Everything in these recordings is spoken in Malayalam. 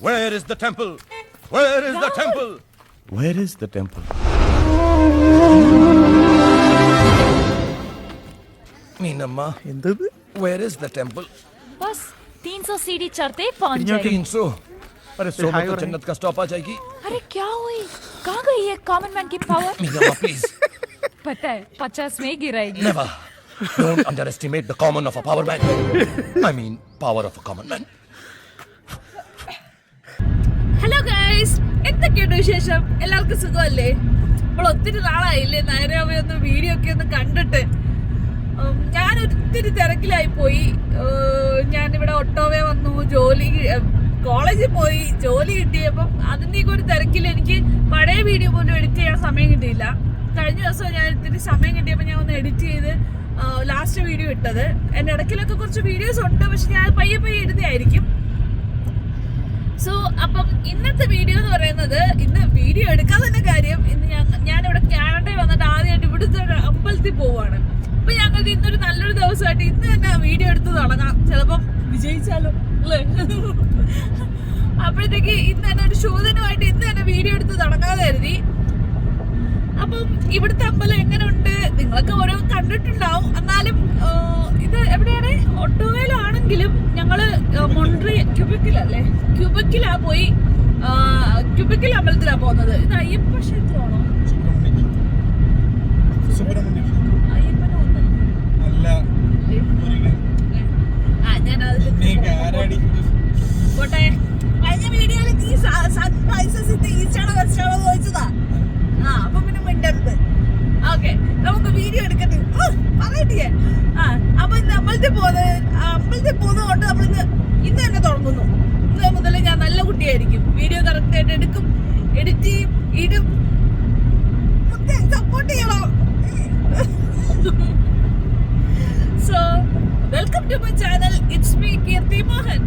Where is the temple? Where is the temple? Where is the temple? मीनम्मा എന്തത് where is the temple? बस 300 सीढ़ी चढ़ते ही पहुंच जाएगी तीन सौ अरे सौ में हाय तो हो रहे जन्नत का स्टॉप आ जाएगी अरे क्या हुई कहाँ गई है कॉमन मैन की पावर मीनम्मा प्लीज पता है पचास में ही गिराएगी never don't underestimate the common of a power man I mean power of a common man hello guys എന്തൊക്കെയുണ്ട് വിശേഷം? എല്ലാവർക്കും സുഖമല്ലേ? നമ്മൾ ഒത്തിരി നാളായില്ലേ? നേരെ ഒന്ന് വീഡിയോ ഒക്കെ ഒന്ന് കണ്ടിട്ട്. ഞാൻ ഒത്തിരി തിരക്കിലായി പോയി. ഞാനിവിടെ ഒട്ടോവേ വന്നു. ജോലി കോളേജിൽ പോയി. ജോലി കിട്ടിയപ്പം അതിന്റെയൊക്കെ ഒരു തിരക്കിൽ എനിക്ക് പഴയ വീഡിയോ പോലും എഡിറ്റ് ചെയ്യാൻ സമയം കിട്ടിയില്ല. കഴിഞ്ഞ ദിവസം ഞാൻ ഇത്തിരി സമയം കിട്ടിയപ്പോൾ ഞാൻ ഒന്ന് എഡിറ്റ് ചെയ്ത് ലാസ്റ്റ് വീഡിയോ ഇട്ടത്. എന്റെ ഇടയ്ക്കിലൊക്കെ കുറച്ച് വീഡിയോസ് ഉണ്ട്. പക്ഷെ ഞാൻ പയ്യെ പയ്യെ ഇടുന്നതായിരിക്കും സോ അപ്പം ഇന്നത്തെ വീഡിയോ എന്ന് പറയുന്നത് ഇന്ന് വീഡിയോ എടുക്കാൻ തന്നെ കാര്യം ഇന്ന് ഞാനിവിടെ കാനഡയിൽ വന്നിട്ട് ആദ്യമായിട്ട് ഇവിടുത്തെ അമ്പലത്തിൽ പോവാണ്. അപ്പൊ ഞങ്ങൾക്ക് ഇന്നൊരു നല്ലൊരു ദിവസമായിട്ട് ഇന്ന് തന്നെ ആ വീഡിയോ എടുത്ത് തുടങ്ങാം. ചിലപ്പം വിജയിച്ചാലോ അല്ലേ? അപ്പോഴത്തേക്ക് ഇന്ന് തന്നെ ഒരു ശോധനമായിട്ട് ഇന്ന് തന്നെ വീഡിയോ എടുത്ത് തുടങ്ങാതെ കരുതി. അപ്പം ഇവിടുത്തെ അമ്പലം എങ്ങനെയുണ്ട് നിങ്ങളൊക്കെ ഓരോ കണ്ടിട്ടുണ്ടാവും. എന്നാലും ഇത് എവിടെയാണ്? ഒട്ടോവയിലാണെങ്കിലും ഞങ്ങൾ മൊണ്ട്രി ക്യൂബിക്കിലല്ലേ? ക്യൂബിക്കിലാ പോയി ക്യൂബിക്കിൽ അമ്പലത്തിലാ പോകുന്നത്. ഇത് അയ്യപ്പ ക്ഷേത്രമാണോ? പോട്ടെ. കഴിഞ്ഞ വീഡിയോയിൽ നീ ഈസ്റ്റാണോ വെസ്റ്റാണോ ചോദിച്ചതാ. ആ അപ്പൊ പിന്നെ മിണ്ടരുത് ഓക്കെ നമുക്ക് വീഡിയോ എടുക്കട്ടെ. പറയട്ടെ. ആ അപ്പൊ ഇന്ന് അമ്പലത്തിൽ പോകുന്നത് അമ്പലത്തിൽ പോകുന്നത് കൊണ്ട് നമ്മൾ ഇന്ന് ഇന്ന് തന്നെ തുടങ്ങുന്നു. ഇന്ന് മുതൽ ഞാൻ നല്ല കുട്ടിയായിരിക്കും. വീഡിയോ കറക്റ്റ് ആയിട്ട് എടുക്കും എഡിറ്റ് ചെയ്യും ഇടും. സപ്പോർട്ട് ചെയ്യണം. So welcome to my channel it's me Keerthi Mohan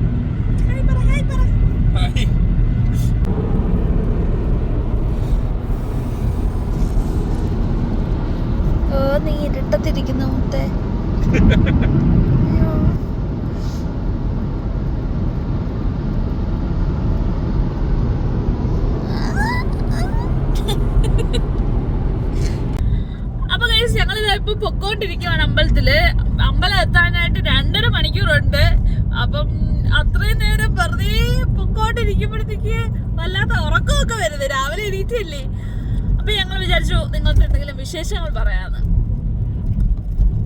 hi പറ ഹായ് പറ ഹായ്. ഓ നീ ഇരുട്ടത്തിരിക്കുന്ന മുത്തേ. ഇപ്പൊ പൊക്കോണ്ടിരിക്കുവാണ് അമ്പലത്തിൽ. അമ്പലം എത്താനായിട്ട് രണ്ടര മണിക്കൂറുണ്ട്. അപ്പം അത്രയും നേരം വെറുതെ പൊക്കോണ്ടിരിക്കുമ്പോഴത്തേക്ക് വല്ലാത്ത ഉറക്കമൊക്കെ വരുന്നത് രാവിലെ എണീറ്റല്ലേ? അപ്പൊ ഞങ്ങൾ വിചാരിച്ചു നിങ്ങൾക്ക് എന്തെങ്കിലും വിശേഷങ്ങൾ പറയാന്ന്.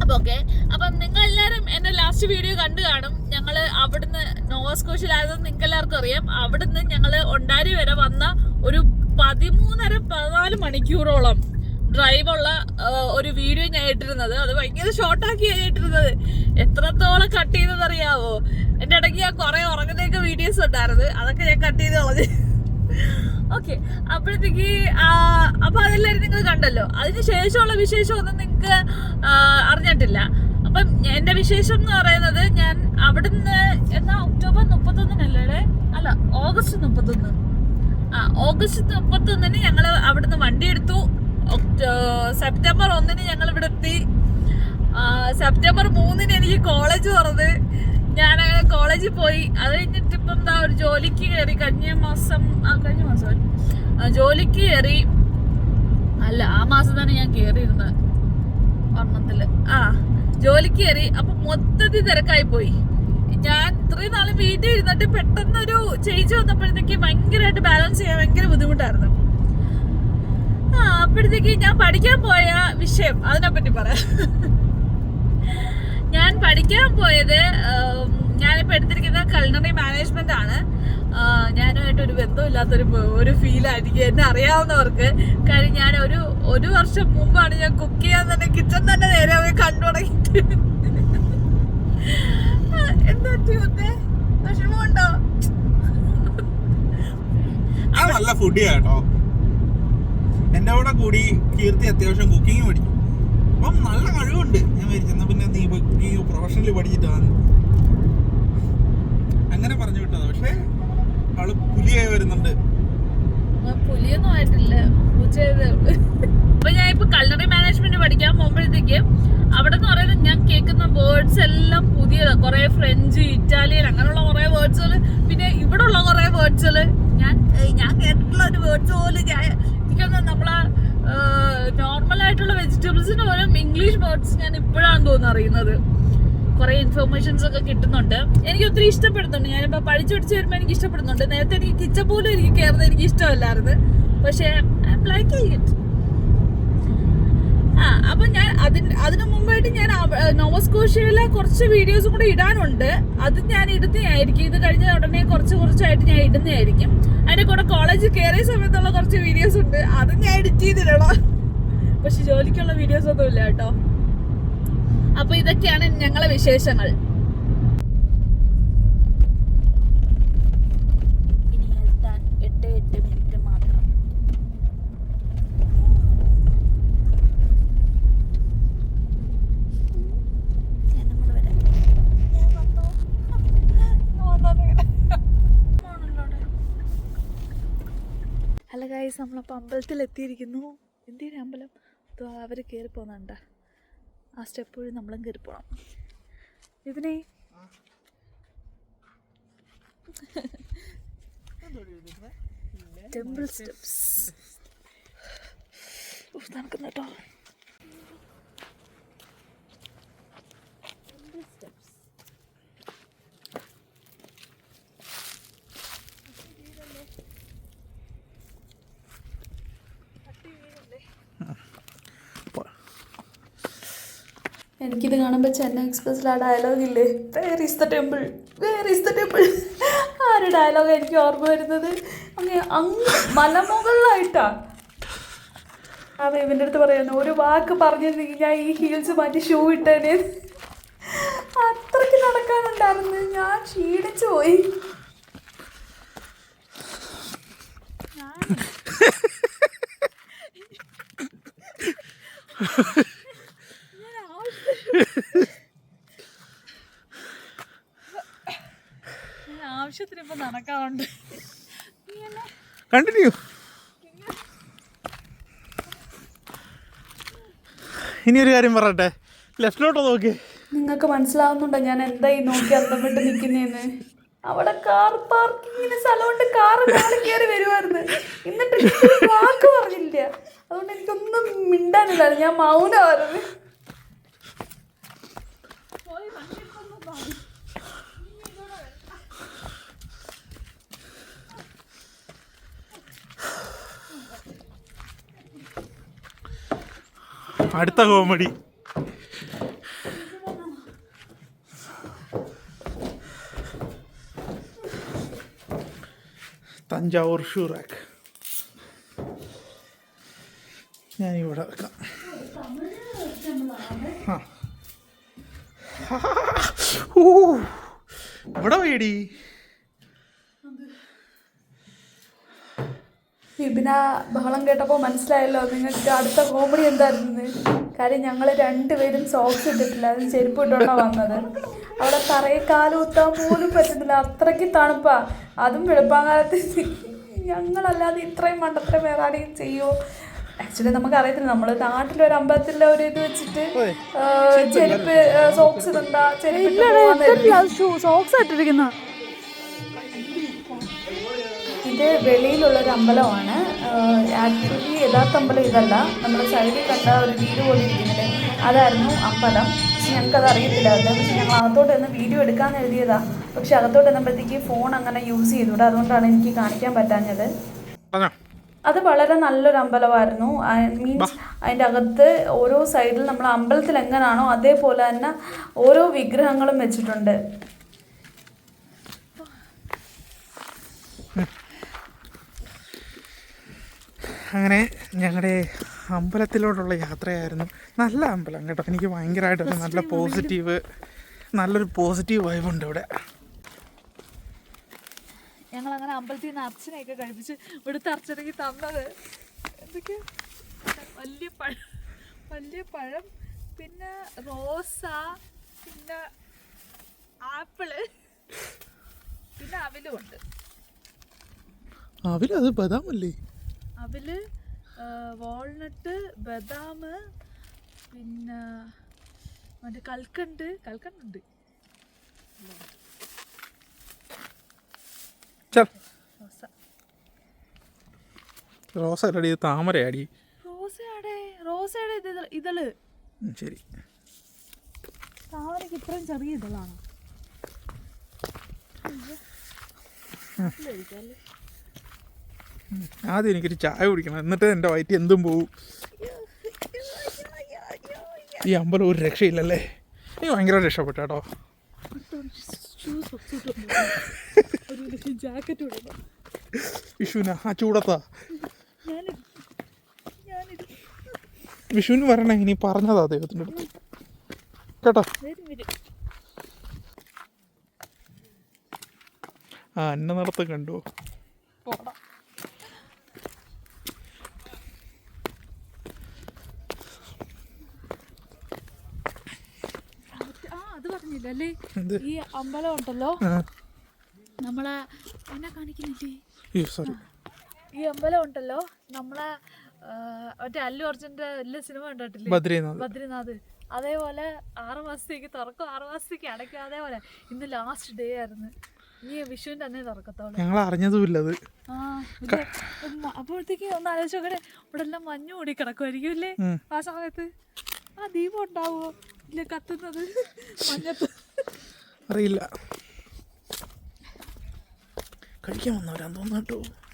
അപ്പൊ ഓക്കെ അപ്പം നിങ്ങൾ എല്ലാവരും എന്റെ ലാസ്റ്റ് വീഡിയോ കണ്ടു കാണും. ഞങ്ങൾ അവിടുന്ന് നോവസ്കോഷിലായതെന്ന് നിങ്ങൾക്ക് എല്ലാവർക്കും അറിയാം. അവിടുന്ന് ഞങ്ങൾ ഒണ്ടാരി വരെ വന്ന ഒരു പതിമൂന്നര പതിനാല് മണിക്കൂറോളം ഡ്രൈവുള്ള ഒരു വീഡിയോ ഞാൻ ഇട്ടിരുന്നത്. അത് ഭയങ്കര ഷോർട്ടാക്കി ഇട്ടിരുന്നത്. എത്രത്തോളം കട്ട് ചെയ്തത് അറിയാവോ എന്റെ ഇടയ്ക്ക് ഞാൻ കുറെ ഉറങ്ങുന്നൊക്കെ വീഡിയോസ് ഉണ്ടായിരുന്നു. അതൊക്കെ ഞാൻ കട്ട് ചെയ്ത് കളഞ്ഞു. ഓക്കെ അപ്പോഴത്തേക്ക് അപ്പൊ അതെല്ലാരും നിങ്ങൾ കണ്ടല്ലോ. അതിന് ശേഷമുള്ള വിശേഷം ഒന്നും നിങ്ങൾക്ക് അറിഞ്ഞിട്ടില്ല. അപ്പം എന്റെ വിശേഷം എന്ന് പറയുന്നത് ഞാൻ അവിടുന്ന് എന്നാ ഒക്ടോബർ മുപ്പത്തൊന്നിനല്ലേ അല്ല ഓഗസ്റ്റ് മുപ്പത്തൊന്ന്. ആ ഓഗസ്റ്റ് മുപ്പത്തൊന്നിന് ഞങ്ങൾ അവിടുന്ന് വണ്ടി എടുത്തു. സെപ്റ്റംബർ ഒന്നിന് ഞങ്ങൾ ഇവിടെ എത്തി സെപ്റ്റംബർ മൂന്നിന് എനിക്ക് കോളേജ് തുറന്ന്. ഞാൻ അങ്ങനെ കോളേജിൽ പോയി. അത് കഴിഞ്ഞിട്ട് ഇപ്പം എന്താ ഒരു ജോലിക്ക് കയറി കഴിഞ്ഞ മാസം കഴിഞ്ഞ മാസം ജോലിക്ക് കയറി. അല്ല ആ മാസം തന്നെ ഞാൻ കയറിയിരുന്നത്. വർണത്തിൽ ആ ജോലിക്ക് കയറി. അപ്പൊ മൊത്തത്തിൽ തിരക്കായി പോയി. ഞാൻ ഇത്രയും നാളെ വീട്ടിൽ ഇരുന്നിട്ട് പെട്ടെന്നൊരു ചേഞ്ച് വന്നപ്പോഴത്തേക്ക് ഭയങ്കരമായിട്ട് ബാലൻസ് ചെയ്യാൻ ഭയങ്കര ബുദ്ധിമുട്ടായിരുന്നു. ആ അപ്പോഴത്തേക്ക് ഞാൻ പഠിക്കാൻ പോയ വിഷയം അതിനെപ്പറ്റി പറയാം. ഞാൻ പഠിക്കാൻ പോയത് ഞാനിപ്പോൾ ഞാനിപ്പോ എടുത്തിരിക്കുന്ന കൾണറി മാനേജ്മെന്റ് ആണ്. ഞാനുമായിട്ട് ഒരു ബന്ധമില്ലാത്തൊരു ഒരു ഫീലായിരിക്കും എന്നെ അറിയാവുന്നവർക്ക്. കാര്യം ഞാൻ ഒരു ഒരു വർഷം മുമ്പാണ് ഞാൻ കുക്ക് ചെയ്യാൻ തന്നെ കിച്ചൺ തന്നെ നേരെ പോയി കണ്ടു തുടങ്ങിയിട്ട്. എന്താ പറ്റിയൊക്കെ വിഷമമുണ്ടോ? നല്ല ഫുഡ് കേട്ടോ. എന്റെ കൂടെ കൂടി കീർത്തി അത്യാവശ്യം കുക്കിംഗ് പഠിക്കും. അപ്പം നല്ല കഴിവുണ്ട്. ഞാൻ വിചാരിച്ചു പിന്നെ നീ കുക്കിംഗ് പ്രൊഫഷണലി പഠിച്ചിട്ടാണ് അങ്ങനെ പറഞ്ഞു വിട്ടത്. പക്ഷേ അവൾ പുലിയായി വരുന്നുണ്ട്. പുലിയൊന്നും ആയിട്ടില്ല. പൂച്ചയതേ ഉള്ളൂ. അപ്പൊ ഞാൻ ഇപ്പൊ കൾണറി മാനേജ്മെന്റ് പഠിക്കാൻ പോകുമ്പോഴത്തേക്ക് അവിടെ എന്ന് പറയുന്നത് ഞാൻ കേൾക്കുന്ന വേർഡ്സ് എല്ലാം പുതിയതാണ് കുറെ ഫ്രഞ്ച് ഇറ്റാലിയൻ അങ്ങനെയുള്ള കുറെ വേർഡ്സുകൾ പിന്നെ ഇവിടെ ഉള്ള കുറെ വേർഡ്സുകൾ ഞാൻ ഞാൻ കേട്ടിട്ടുള്ള ഒരു വേർഡ്സ് പോലും ഞാൻ എനിക്കൊന്ന് നമ്മളെ നോർമൽ ആയിട്ടുള്ള വെജിറ്റബിൾസിന് പോലും ഇംഗ്ലീഷ് വേർഡ്സ് ഞാൻ ഇപ്പോഴാണ് തോന്നുന്നു അറിയുന്നത്. കുറെ ഇൻഫർമേഷൻസ് ഒക്കെ കിട്ടുന്നുണ്ട്. എനിക്ക് ഒത്തിരി ഇഷ്ടപ്പെടുന്നുണ്ട്. ഞാനിപ്പോ പഠിച്ചു പഠിച്ചു വരുമ്പോൾ എനിക്ക് ഇഷ്ടപ്പെടുന്നുണ്ട്. നേരത്തെ എനിക്ക് കിച്ചൺ പോലും എനിക്ക് കയറുന്നത് എനിക്ക് ഇഷ്ടമല്ലായിരുന്നു. പക്ഷേ എം ലൈക്ക് ഇറ്റ് ആ അപ്പൊ ഞാൻ അതിന് അതിനു മുമ്പായിട്ട് ഞാൻ നോവസ്കോഷ്യയിലെ കുറച്ച് വീഡിയോസും കൂടെ ഇടാനുണ്ട്. അത് ഞാൻ ഇടുന്നതായിരിക്കും. ഇത് കഴിഞ്ഞ ഉടനെ കുറച്ച് കുറച്ചായിട്ട് ഞാൻ ഇടുന്നതായിരിക്കും. അതിന്റെ കൂടെ കോളേജിൽ കയറിയ സമയത്തുള്ള കുറച്ച് വീഡിയോസ് ഉണ്ട്. അത് ഞാൻ എഡിറ്റ് ചെയ്തിടണം. പക്ഷെ ജോലിക്കുള്ള വീഡിയോസ് ഒന്നും ഇല്ല കേട്ടോ. അപ്പൊ ഇതൊക്കെയാണ് ഞങ്ങളെ വിശേഷങ്ങൾ. ഹലോ ഗായ്സ് നമ്മളപ്പോൾ അമ്പലത്തിൽ എത്തിയിരിക്കുന്നു എന്തിനാ അമ്പലം? അവർ കയറി പോകുന്നുണ്ട ആ സ്റ്റെപ്പ് വഴി നമ്മളും കയറി പോകണം ഇതിനെ ടെമ്പിൾ സ്റ്റെപ്സ് നടക്കുന്ന കേട്ടോ. എനിക്കിത് കാണുമ്പോൾ ചെന്നൈ എക്സ്പ്രസ്സിൽ ആ ഡയലോഗ് ഇല്ലേ? Where is the temple where is the temple ആ ഒരു ഡയലോഗ് എനിക്ക് ഓർമ്മ വരുന്നത്. അങ്ങ് അങ്ങ് മലമുകളിലായിട്ടാ. ആ ഇവന്റെ അടുത്ത് പറയുന്നു ഒരു വാക്ക് പറഞ്ഞിരുന്നെങ്കിൽ ഞാൻ ഈ ഹീൽസ് മാറ്റി ഷൂ ഇട്ടേനെ. അത്രയ്ക്ക് നടക്കാനുണ്ടായിരുന്നു. ഞാൻ ക്ഷീണിച്ചു പോയി. ആവശ്യത്തിന് ഇപ്പൊ നടക്കാറുണ്ട്. കണ്ടിന്യൂ. ഇനി ഒരു കാര്യം പറയട്ടെ. ലെഫ്റ്റിലോട്ട് നോക്കി. നിങ്ങൾക്ക് മനസ്സിലാവുന്നുണ്ടോ ഞാൻ എന്തായി നോക്കി അന്തം വിട്ട് നിൽക്കുന്നേന്ന് അവിടെ കാർ പാർക്കിങ്ങിന് സ്ഥലമുണ്ട്. കാർ നാളെ കയറി വരുമായിരുന്നു എന്നിട്ട് വാക്ക് പറഞ്ഞില്ല. അതുകൊണ്ട് എനിക്കൊന്നും മിണ്ടാനില്ലായിരുന്നു. ഞാൻ മൗനമായിരുന്നു. അടുത്ത കോമഡി തഞ്ചാവൂർ ഷൂറാക്ക് ഞാൻ ഇവിടെ വെക്കാം. ഇവിടെ വേടി വിപിന ബഹളം കേട്ടപ്പോൾ മനസ്സിലായല്ലോ നിങ്ങൾക്ക് അടുത്ത കോമഡി എന്തായിരുന്നു? കാര്യം ഞങ്ങൾ രണ്ടുപേരും സോക്സ് ഇട്ടിട്ടില്ല അത് ചെരുപ്പ് ഇട്ടോണ്ടാ വന്നത്. അവിടെ തറയെ കാലൂത്താൻ പോലും പറ്റുന്നില്ല അത്രയ്ക്ക് തണുപ്പാ. അതും വെളുപ്പാങ്കാലത്ത് ഞങ്ങളല്ലാതെ ഇത്രയും മണ്ടത്തരം വേറെ ആരെയും ചെയ്യുമോ ആക്ച്വലി നമുക്ക് അറിയത്തില്ല നമ്മൾ നാട്ടിലൊരു അമ്പലത്തിലെ ഒരു ഇത് വെച്ചിട്ട് ചെരുപ്പ് സോക്സ് ഇടണ്ട ചെരുപ്പ് സോക്സ് ഇട്ടിരിക്കുന്ന ഇത് വെളിയിലുള്ള ഒരു അമ്പലമാണ് ആക്ച്വലി യഥാർത്ഥ അമ്പലം ഇതല്ല. നമ്മൾ സൈഡിൽ കണ്ട ഒരു വീട് പോലെ ഇരിക്കുന്നില്ലേ അതായിരുന്നു അമ്പലം. പക്ഷെ ഞങ്ങൾക്കത് അറിയത്തില്ലായിരുന്നു പക്ഷെ ഞങ്ങൾ അകത്തോട്ട് നിന്ന് വീഡിയോ എടുക്കാമെന്ന് എഴുതിയതാ. പക്ഷെ അകത്തോട്ട് ചെന്നപ്പോഴത്തേക്ക് ഫോൺ അങ്ങനെ യൂസ് ചെയ്തുകൂടെ. അതുകൊണ്ടാണ് എനിക്ക് കാണിക്കാൻ പറ്റാഞ്ഞത്. അത് വളരെ നല്ലൊരു അമ്പലമായിരുന്നു. മീൻസ് അതിന്റെ അകത്ത് ഓരോ സൈഡിൽ നമ്മൾ അമ്പലത്തിൽ എങ്ങനെയാണോ അതേപോലെ തന്നെ ഓരോ വിഗ്രഹങ്ങളും വെച്ചിട്ടുണ്ട്. അങ്ങനെ ഞങ്ങളുടെ അമ്പലത്തിലോട്ടുള്ള യാത്രയായിരുന്നു. നല്ല അമ്പലം കേട്ടോ. എനിക്ക് ഭയങ്കരമായിട്ടൊരു നല്ല പോസിറ്റീവ് നല്ലൊരു പോസിറ്റീവ് വൈബുണ്ട് ഇവിടെ. ഞങ്ങൾ അങ്ങനെ അമ്പലത്തിൽ നിന്ന് അർച്ചനയൊക്കെ കഴിപ്പിച്ച് ഇവിടുത്തെ അർച്ചനയ്ക്ക് തന്നത്. എന്തൊക്കെ വലിയ പഴം വലിയ പഴം പിന്നെ റോസ പിന്നെ ആപ്പിൾ പിന്നെ അവിലും ഉണ്ട്. അവിലത് ബദാമല്ലേ അവിൽ വാൾനട്ട് ബദാം പിന്നെ മറ്റേ കൽക്കണ്ട് കൽക്കണ്ടുണ്ട്. റോസ. അല്ലടി താമരയാടി. റോസയുടെ റോസയുടെ ഇത് ഇതൾ. ശരി. താമരക്ക് ഇത്രയും ചെറിയ ഇതളാണ്? ആദ്യം എനിക്കൊരു ചായ കുടിക്കണം. എന്നിട്ട് എന്റെ വയറ്റിൽ എന്തും പോവും. ഈ അമ്പലം ഒരു രക്ഷയില്ലല്ലേ? നീ ഭയങ്കര രക്ഷപ്പെട്ടു കേട്ടോ വിഷുവിന് ആ ചൂടത്താ. വിഷുവിന് വരണേ ഇനി പറഞ്ഞതാ ദൈവത്തിന്റെ അടുത്ത്. കേട്ടോ? ആ എന്നെ നടത്തം കണ്ടു പോടാ ആ എന്ത്? ഈ അമ്പലം ഉണ്ടല്ലോ. നമ്മളെ എന്നെ കാണിക്കുന്നില്ലേ? സോറി ഈ അമ്പലം ഉണ്ടല്ലോ. നമ്മളെ മറ്റേ അല്ലു അർജുന്റെ എല്ലാ സിനിമ കണ്ടിട്ടില്ലേ? ബദ്രീനാഥ്. ബദ്രീനാഥ്. അതേപോലെ ആറു മാസത്തേക്ക് തുറക്കും. ആറു മാസത്തേക്ക് അടയ്ക്കും. അതേപോലെ ഇന്ന് ലാസ്റ്റ് ഡേ ആയിരുന്നു. ഈ വിഷുവിന്റെ അന്നേ തുറക്കത്തോളൂ ഞങ്ങൾ അറിഞ്ഞതുമില്ല അത്. അപ്പോഴത്തേക്ക് ഒന്ന് ആലോചിച്ച് നോക്കണേ ഇവിടെ എല്ലാം മഞ്ഞ് മൂടി കിടക്കുമായിരിക്കും അല്ലേ? ആ സമയത്ത്. ആ ദീപം ഉണ്ടാവുമോ? ഇല്ല കത്തുന്നത്. മഞ്ഞത്ത്. അറിയില്ല. കഴിക്കാൻ വന്നവരാന്ന് തോന്നുന്നു കേട്ടോ.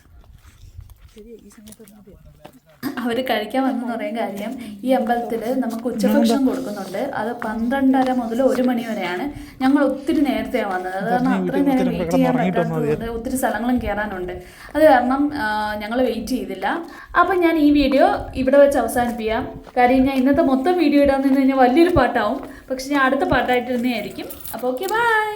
അവർ കഴിക്കാൻ വന്നു പറയാൻ കാര്യം ഈ അമ്പലത്തിൽ നമുക്ക് ഉച്ചഭക്ഷണം കൊടുക്കുന്നുണ്ട്. അത് പന്ത്രണ്ടര മുതൽ ഒരു മണി വരെയാണ്. ഞങ്ങൾ ഒത്തിരി നേരത്തെയാണ് വന്നത്. അത് കാരണം അത്രയും നേരം വെയിറ്റ് ചെയ്യാൻ പറ്റാത്തതുകൊണ്ട് ഒത്തിരി സ്ഥലങ്ങളും കയറാനുണ്ട് അത് കാരണം ഞങ്ങൾ വെയിറ്റ് ചെയ്തില്ല. അപ്പം ഞാൻ ഈ വീഡിയോ ഇവിടെ വെച്ച് അവസാനിപ്പിക്കാം. കാര്യം ഞാൻ ഇന്നത്തെ മൊത്തം വീഡിയോ ഇടാൻ നിന്ന് കഴിഞ്ഞാൽ വലിയൊരു പാട്ടാവും. പക്ഷെ ഞാൻ അടുത്ത പാട്ടായിട്ട് തന്നെയായിരിക്കും അപ്പോൾ ഓക്കെ ബൈ